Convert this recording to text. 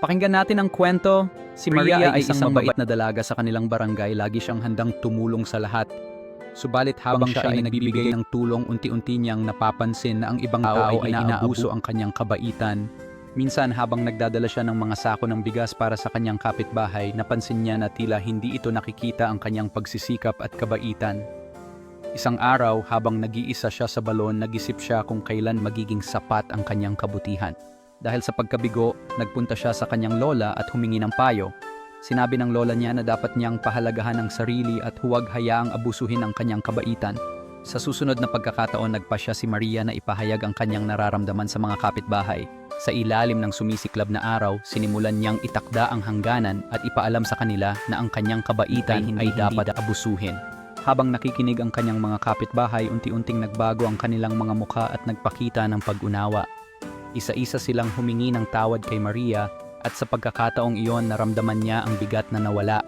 Pakinggan natin ang kwento. Si Maria, Maria ay isang mabait na dalaga sa kanilang barangay. Lagi siyang handang tumulong sa lahat. Subalit habang siya ay nagbibigay ng tulong, unti-unti niyang napapansin na ang ibang tao ay inaabuso ang kanyang kabaitan. Minsan habang nagdadala siya ng mga sako ng bigas para sa kanyang kapitbahay, napansin niya na tila hindi ito nakikita ang kanyang pagsisikap at kabaitan. Isang araw, habang nag-iisa siya sa balon, nag-isip siya kung kailan magiging sapat ang kanyang kabutihan. Dahil sa pagkabigo, nagpunta siya sa kanyang lola at humingi ng payo. Sinabi ng lola niya na dapat niyang pahalagahan ang sarili at huwag hayaang abusuhin ang kanyang kabaitan. Sa susunod na pagkakataon, nagpa siya si Maria na ipahayag ang kanyang nararamdaman sa mga kapitbahay. Sa ilalim ng sumisiklab na araw, sinimulan niyang itakda ang hangganan at ipaalam sa kanila na ang kanyang kabaitan ay, dapat abusuhin. Habang nakikinig ang kanyang mga kapitbahay, unti-unting nagbago ang kanilang mga mukha at nagpakita ng pag-unawa. Isa-isa silang humingi ng tawad kay Maria at sa pagkakataong iyon naramdaman niya ang bigat na nawala.